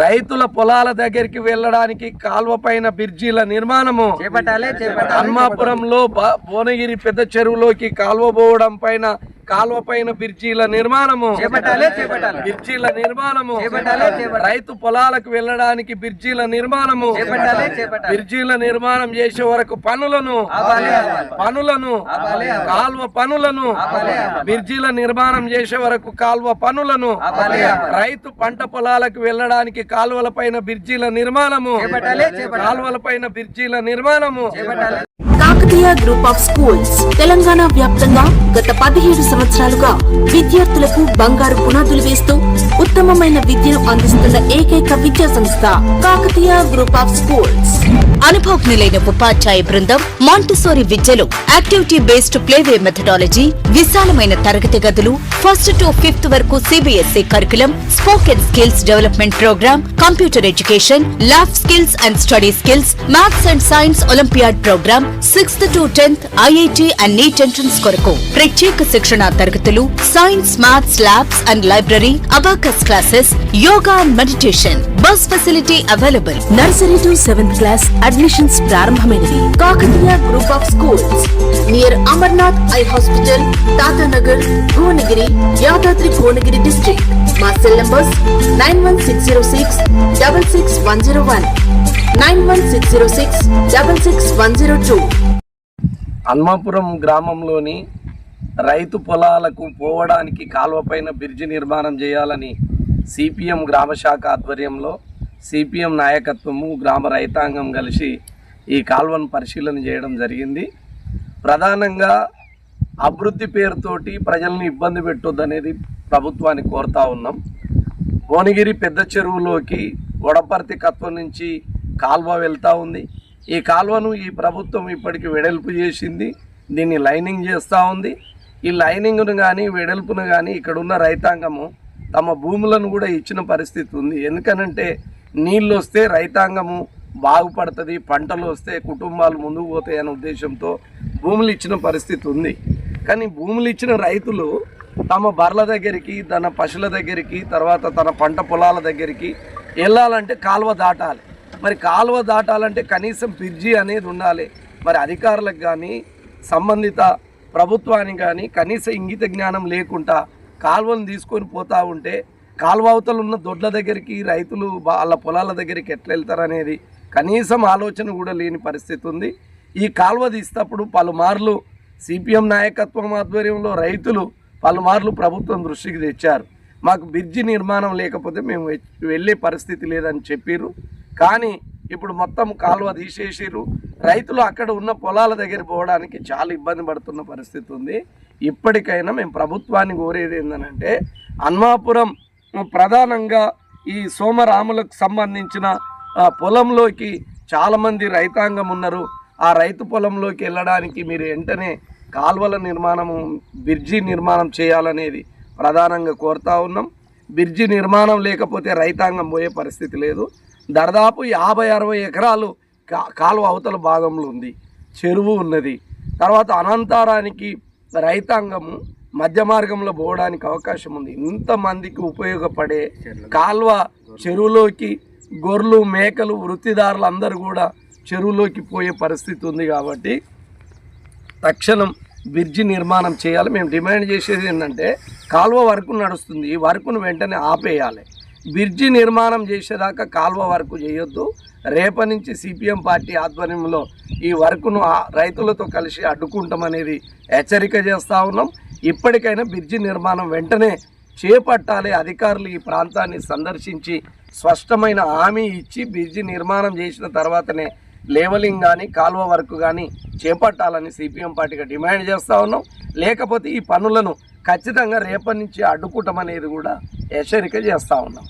రైతుల పొలాల దగ్గరికి వెళ్ళడానికి కాల్వ పైన బిర్జీల నిర్మాణము. హన్మాపురంలో భువనగిరి పెద్ద చెరువులోకి కాల్వ పోవడం పైన కాల్వ పైన బిర్జీల నిర్మాణము బిర్జీల నిర్మాణము. రైతు పొలాలకు వెళ్ళడానికి బిర్జీల నిర్మాణము. బిర్జీల నిర్మాణం చేసే వరకు పనులను. పనులను. కాల్వ పనులను. బిర్జీల నిర్మాణం చేసే వరకు కాల్వ పనులను. రైతు పంట పొలాలకు వెళ్ళడానికి కాలువల పైన బిర్జీల నిర్మాణము. కాలువల పైన బిర్జీల నిర్మాణము Kakatiya group of schools. Telangana వ్యాప్తంగా గత పదిహేడు సంవత్సరాలుగా విద్యార్థులకు బంగారు పునాదులు వేస్తూ ఉత్తమమైన విద్యను అందిస్తున్న ఏకైక విద్యా సంస్థ కాకతీయ గ్రూప్ ఆఫ్ స్కూల్స్. అనుభవజ్ఞులైన ఉపాధ్యాయ బృందం మాంటిసోరి విద్యలో యాక్టివిటీ బేస్డ్ ప్లేవే మెథడాలజీ విశాలమైన తరగతి గదులు ఫస్ట్ టు ఫిఫ్త్ వరకు CBSE curriculum spoken skills development programme computer education lab skills and study skills maths and science olympiad programme sixth to tenth IIT and NEET entrance కొరకు ప్రత్యేక శిక్షణ తరగతులు science maths labs and library abacus classes yoga and meditation. Bus facility available. Nursery to seventh class admissions ప్రారంభమైనవి. Kakatiya group of schools. Near Amarnath eye hospital Tatanagar Bhuvanagiri Yadadri Bhuvanagiri district. మా cell numbers nine one six zero six double six one zero one. Nine one six zero six double six one zero two. Hanmapuram గ్రామంలోని రైతు పొలాలకు పోవడానికి కాలువ పైన bridge నిర్మాణం చేయాలని CPM గ్రామ శాఖ ఆధ్వర్యంలో సిపిఎం నాయకత్వము గ్రామ రైతాంగం కలిసి ఈ కాలువను పరిశీలన చేయడం జరిగింది. ప్రధానంగా అభివృద్ధి పేరుతోటి ప్రజల్ని ఇబ్బంది పెట్టొద్దనేది ప్రభుత్వాన్ని కోరుతా ఉన్నాం. భువనగిరి పెద్ద చెరువులోకి వడపర్తి కత్వం నుంచి కాల్వ వెళ్తూ ఉంది. ఈ కాల్వను ఈ ప్రభుత్వం ఇప్పటికి వెడల్పు చేసింది. దీన్ని లైనింగ్ చేస్తూ ఉంది. ఈ లైనింగ్ను కానీ వెడల్పును కానీ ఇక్కడున్న రైతాంగము తమ భూములను కూడా ఇచ్చిన పరిస్థితి ఉంది. ఎందుకనంటే నీళ్ళు వస్తే రైతాంగము బాగుపడుతుంది పంటలు వస్తే కుటుంబాలు ముందుకు పోతాయి అనే ఉద్దేశంతో భూములు ఇచ్చిన పరిస్థితి ఉంది. కానీ భూములు ఇచ్చిన రైతులు తమ బర్ల దగ్గరికి తన పశువుల దగ్గరికి తర్వాత తన పంట పొలాల దగ్గరికి వెళ్ళాలంటే కాలువ దాటాలి. మరి కాలువ దాటాలంటే కనీసం బ్రిడ్జి అనేది ఉండాలి. మరి అధికారులకు కానీ సంబంధిత ప్రభుత్వానికి కానీ కనీస ఇంగిత జ్ఞానం లేకుండా కాలువను తీసుకొని పోతూ ఉంటే కాలువ ఉన్న దొడ్ల దగ్గరికి రైతులు వాళ్ళ పొలాల దగ్గరికి ఎట్లా వెళ్తారనేది కనీసం ఆలోచన కూడా లేని పరిస్థితి ఉంది. ఈ కాలువ తీసేటప్పుడు పలుమార్లు సిపిఎం నాయకత్వం ఆధ్వర్యంలో రైతులు పలుమార్లు ప్రభుత్వం దృష్టికి తెచ్చారు. మాకు బ్రిడ్జి నిర్మాణం లేకపోతే మేము వెళ్ళే పరిస్థితి లేదని చెప్పారు కానీ ఇప్పుడు మొత్తం కాలువ తీసేసిర్రు. రైతులు అక్కడ ఉన్న పొలాల దగ్గర పోవడానికి చాలా ఇబ్బంది పడుతున్న పరిస్థితి ఉంది. ఇప్పటికైనా మేము ప్రభుత్వాన్ని కోరేది ఏంటంటే అన్మాపురం ప్రధానంగా ఈ సోమరాములకు సంబంధించిన ఆ, పొలంలోకి చాలామంది రైతాంగం ఉన్నారు. ఆ రైతు పొలంలోకి వెళ్ళడానికి మీరు వెంటనే కాల్వల నిర్మాణము బ్రిడ్జి నిర్మాణం చేయాలనేది ప్రధానంగా కోరుతా ఉన్నాం. బ్రిడ్జి నిర్మాణం లేకపోతే రైతాంగం పోయే పరిస్థితి లేదు. దాదాపు యాభై అరవై ఎకరాలు కా కాలువ అవతల భాగంలో ఉంది. చెరువు ఉన్నది. తర్వాత అనంతారానికి రైతాంగము మధ్య మార్గంలో పోవడానికి అవకాశం ఉంది. ఇంతమందికి ఉపయోగపడే కాల్వ చెరువులోకి గొర్రెలు మేకలు వృత్తిదారులు అందరూ కూడా చెరువులోకి పోయే పరిస్థితి ఉంది కాబట్టి తక్షణం బ్రిడ్జి నిర్మాణం చేయాలి. మేము డిమాండ్ చేసేది ఏంటంటే కాలువ వర్క్ నడుస్తుంది. ఈ వర్క్ను వెంటనే ఆపేయాలి. బ్రిడ్జి నిర్మాణం చేసేదాకా కాలువ వర్క్ చేయొద్దు. రేపటి నుంచి సిపిఎం పార్టీ ఆధ్వర్యంలో ఈ వర్క్ను రైతులతో కలిసి అడ్డుకుంటామనేది హెచ్చరిక చేస్తూ ఉన్నాం. ఇప్పటికైనా బ్రిడ్జి నిర్మాణం వెంటనే చేపట్టాలి. అధికారులు ఈ ప్రాంతాన్ని సందర్శించి స్పష్టమైన హామీ ఇచ్చి బ్రిడ్జి నిర్మాణం చేసిన తర్వాతనే లేవలింగ్ కానీ కాలువ వర్క్ కానీ చేపట్టాలని సిపిఎం పార్టీగా డిమాండ్ చేస్తూ ఉన్నాం. లేకపోతే ఈ పనులను ఖచ్చితంగా రేపటి నుంచి అడ్డుకుంటామనేది కూడా హెచ్చరిక చేస్తూ ఉన్నాం.